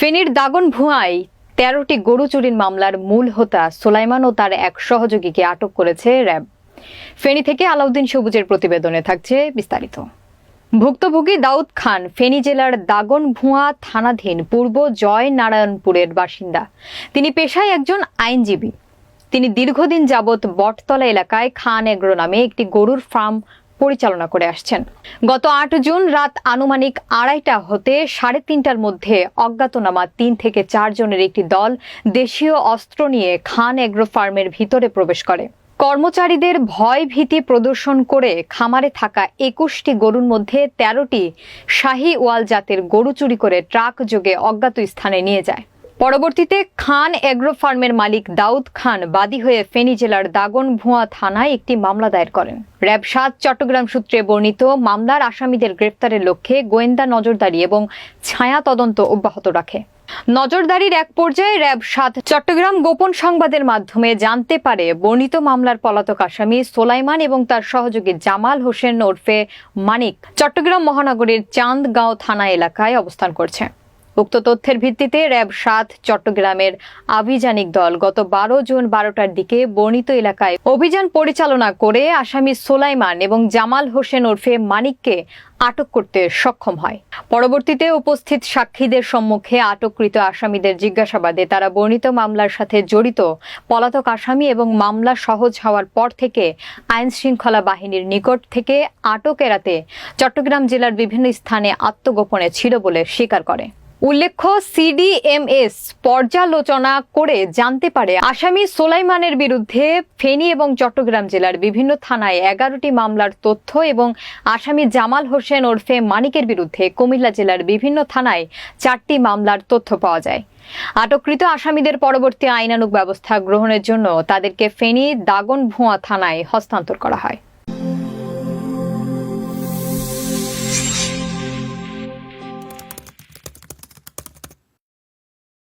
ফেনীর দাগন ভুয়ায় তেরোটি গরু চুরির মামলার মূল হোতা সোলাইমান ও তার এক সহযোগীকে আটক করেছে র্যাব। ফেনী থেকে আলাউদ্দিন সবুজের প্রতিবেদনে থাকছে বিস্তারিত। ভুক্তভোগী দাউদ খান, ফেনী জেলার দাগন ভুয়া থানাধীন পূর্ব জয় নারায়ণপুরের বাসিন্দা। তিনি পেশায় একজন আইনজীবী। তিনি দীর্ঘদিন যাবৎ বটতলা এলাকায় খান এগ্রো নামে একটি গরুর ফার্ম পরিচালনা করে আসছেন। গত আট জুন রাত আনুমানিক আড়াইটা হতে সাড়ে তিনটার মধ্যে অজ্ঞাতনামা তিন থেকে চার জনের একটি দল দেশীয় অস্ত্র নিয়ে খান এগ্রো ফার্মের ভিতরে প্রবেশ করে। কর্মচারীদের ভয় ভীতি প্রদর্শন করে খামারে থাকা একুশটি গরুর মধ্যে তেরোটি শাহী ওয়াল জাতের গরু চুরি করে ট্রাক যোগে অজ্ঞাত স্থানে নিয়ে যায়। পরবর্তীতে খান এগ্রো ফার্মের মালিক দাউদ খান বাদী হয়ে ফেনী জেলার দাগন ভুয়া থানায় একটি মামলা দায়ের করেন। র্যাব সাত, চট্টগ্রাম সূত্রে বর্ণিত, মামলার আসামিদের গ্রেপ্তারের লক্ষ্যে গোয়েন্দা নজরদারি এবং ছায়া তদন্ত অব্যাহত রাখে। নজরদারির এক পর্যায়ে র্যাব সাত, চট্টগ্রাম গোপন সংবাদের মাধ্যমে জানতে পারে, বর্ণিত মামলার পলাতক আসামি সোলাইমান এবং তার সহযোগী জামাল হোসেন ওরফে মানিক চট্টগ্রাম মহানগরীর চান্দগাঁও থানা এলাকায় অবস্থান করছে। উক্ত তথ্যের ভিত্তিতে র্যাব সাত, চট্টগ্রামের আভিযানিক দল গত বারো জুন বারোটার দিকে বর্ণিত এলাকায় অভিযান পরিচালনা করে আসামি সোলাইমান এবং জামাল হোসেন ওরফে মানিককে আটক করতে সক্ষম হয়। পরবর্তীতে উপস্থিত সাক্ষীদের সম্মুখে আটককৃত আসামিদের জিজ্ঞাসাবাদে তারা বর্ণিত মামলার সাথে জড়িত পলাতক আসামি এবং মামলা সহজ হওয়ার পর থেকে আইন শৃঙ্খলা বাহিনীর নিকট থেকে আটক এড়াতে চট্টগ্রাম জেলার বিভিন্ন স্থানে আত্মগোপনে ছিল বলে স্বীকার করে। উল্লেখ্য সিডিএমএস পর্যালোচনা করে জানতে পারে আসামি সোলাইমানের বিরুদ্ধে ফেনী এবং চট্টগ্রাম জেলার বিভিন্ন থানায় এগারোটি মামলার তথ্য এবং আসামি জামাল হোসেন ওরফে মানিকের বিরুদ্ধে কুমিল্লা জেলার বিভিন্ন থানায় চারটি মামলার তথ্য পাওয়া যায়। আটককৃত আসামিদের পরবর্তী আইনানুগ ব্যবস্থা গ্রহণের জন্য তাদেরকে ফেনী দাগন ভুয়া থানায় হস্তান্তর করা হয়।